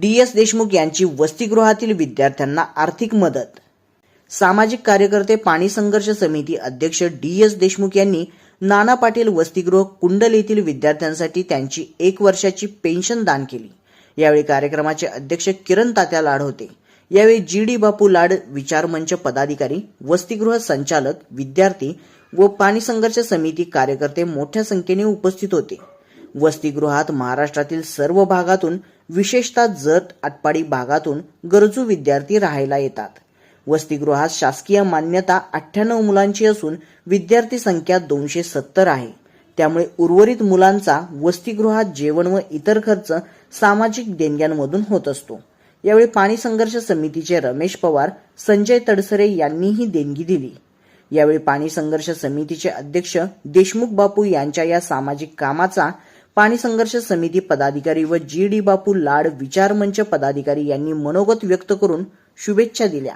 D S Deshmukh यांची वसतिगृहातील विद्यार्थ्यांना आर्थिक मदत. सामाजिक कार्यकर्ते पाणी संघर्ष समिती अध्यक्ष डी एस देशमुख यांनी नाना पाटील वसतिगृह कुंडल येथील विद्यार्थ्यांसाठी त्यांची एक वर्षाची पेन्शन दान केली. यावेळी कार्यक्रमाचे अध्यक्ष किरण तात्या लाड होते. यावेळी जी डी बापू लाड विचारमंच पदाधिकारी वसतिगृह संचालक विद्यार्थी व पाणी संघर्ष समिती कार्यकर्ते मोठ्या संख्येने उपस्थित होते. वसतिगृहात महाराष्ट्रातील सर्व भागातून विशेषतः जत आटपाडी भागातून गरजू विद्यार्थी राहायला येतात. वसतिगृहात शासकीय मान्यता अठ्ठ्याण्णव मुलांची असून विद्यार्थी संख्या दोनशे सत्तर आहे. त्यामुळे उर्वरित मुलांचा वसतिगृहात जेवण व इतर खर्च सामाजिक देणग्यांमधून होत असतो. यावेळी पाणी संघर्ष समितीचे रमेश पवार संजय तडसरे यांनी ही देणगी दिली. यावेळी पाणी संघर्ष समितीचे अध्यक्ष देशमुख बापू यांच्या या सामाजिक कामाचा पाणी संघर्ष समिती पदाधिकारी व जी डी बापू लाड विचारमंच पदाधिकारी यांनी मनोगत व्यक्त करून शुभेच्छा दिल्या.